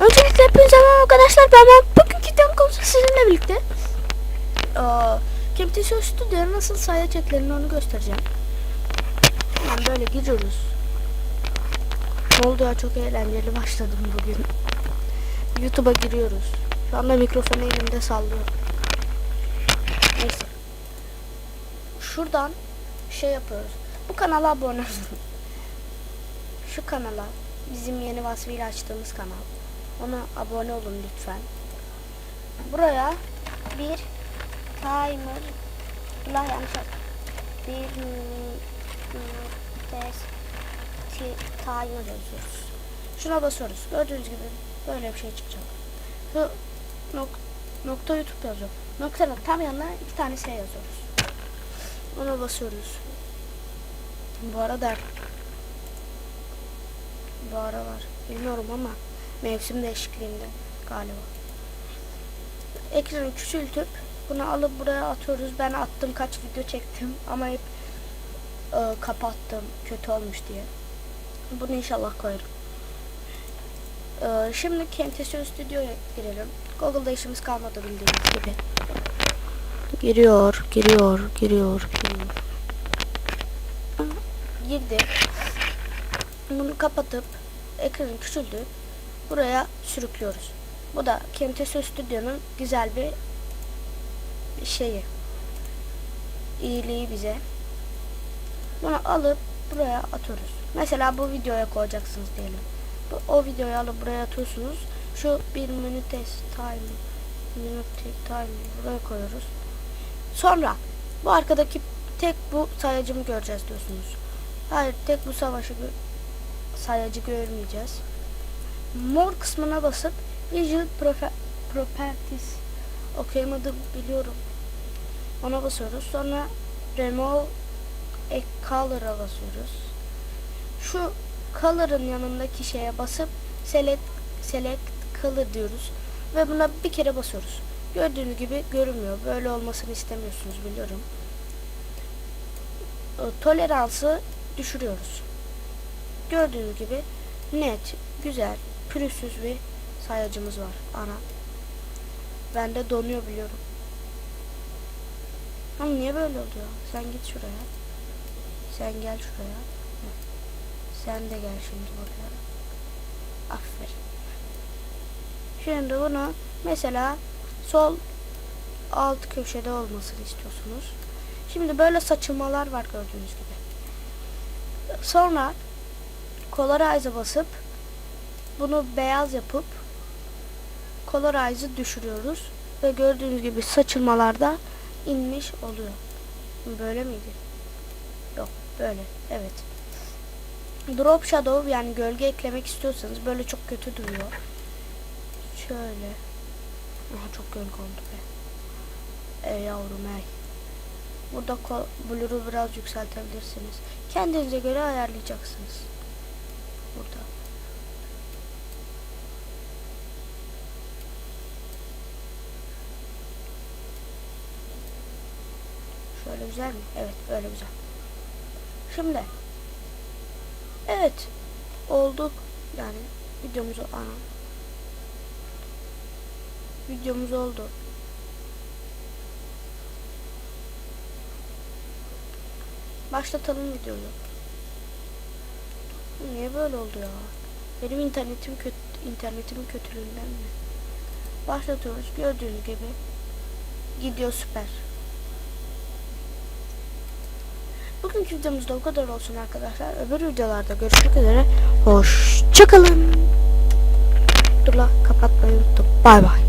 Öncelikle hepinize merhaba arkadaşlar. Ben ben bugünkü videom konusu sizinle birlikte. Aa, Camtasia Studio'ya nasıl sayı çeklerini onu göstereceğim. Hemen böyle giriyoruz. Ne oldu ya çok eğlenceli başladım bugün. YouTube'a giriyoruz. Şu anda mikrofonu elimde sallıyorum. Neyse. Şuradan şey yapıyoruz. Bu kanala abone olun. Şu kanala bizim yeni vasfıyla açtığımız kanal. Ona abone olun lütfen. Buraya bir timer Allah yanlış bir test ti- timer yazıyoruz. Şuna basıyoruz. Gördüğünüz gibi böyle bir şey çıkacak. Şu nok nokta YouTube yazıyor. Noktanın tam yanına iki tane şey yazıyoruz. Ona basıyoruz. Bu arada bu aralar bilmiyorum ama mevsim değişikliğinde galiba. Ekranı küçültüp bunu alıp buraya atıyoruz. Ben attım kaç video çektim ama hep e, kapattım kötü olmuş diye. Bunu inşallah koyarım. E, şimdi Camtasia Studio'ya girelim. Google'da işimiz kalmadı bildiğiniz gibi. Giriyor, giriyor, giriyor, giriyor. Girdi. Bunu kapatıp ekranı küçüldü. Buraya sürüklüyoruz. Bu da Camtasia Studio'nun güzel bir şeyi. iyiliği bize. Bunu alıp buraya atıyoruz. Mesela bu videoya koyacaksınız diyelim. Bu, o videoyu alıp buraya atıyorsunuz. Şu bir minute time minute time buraya koyuyoruz. Sonra bu arkadaki tek bu sayacımı göreceğiz diyorsunuz. Hayır tek bu savaşı gö- sayacı görmeyeceğiz. Mor kısmına basıp Visual Properties okuyamadım biliyorum. Ona basıyoruz. Sonra Remove Color'a basıyoruz. Şu Color'ın yanındaki şeye basıp Select, select Color diyoruz. Ve buna bir kere basıyoruz. Gördüğünüz gibi görünmüyor. Böyle olmasını istemiyorsunuz biliyorum. E, Toleransı düşürüyoruz. Gördüğünüz gibi net, güzel, pürüzsüz bir sayacımız var. Ana. Bende donuyor biliyorum. Ama niye böyle oluyor? Sen git şuraya. Sen gel şuraya. Sen de gel şimdi buraya. Aferin. Şimdi bunu mesela sol alt köşede olmasını istiyorsunuz. Şimdi böyle saçılmalar var gördüğünüz gibi. Sonra Colorize'a basıp bunu beyaz yapıp Colorize'ı düşürüyoruz ve gördüğünüz gibi saçılmalarda inmiş oluyor. Böyle miydi? Yok böyle. Evet. Drop shadow yani gölge eklemek istiyorsanız böyle çok kötü duruyor. Şöyle. Aha çok gölge oldu be. Ey yavrum ey. Burada blur'u biraz yükseltebilirsiniz. Kendinize göre ayarlayacaksınız. Burada. Şöyle güzel mi? Evet böyle güzel. Şimdi. Evet. Oldu. Yani videomuz ana. Videomuz oldu. Başlatalım videoyu. Niye böyle oldu ya? Benim internetim kötü internetimin kötülüğünden mi? Başlatıyoruz. Gördüğünüz gibi gidiyor süper. Bugünkü videomuzda bu kadar olsun arkadaşlar. Öbür videolarda görüşmek üzere. Hoşçakalın. Dur la kapatmayı unuttum. Bay bay.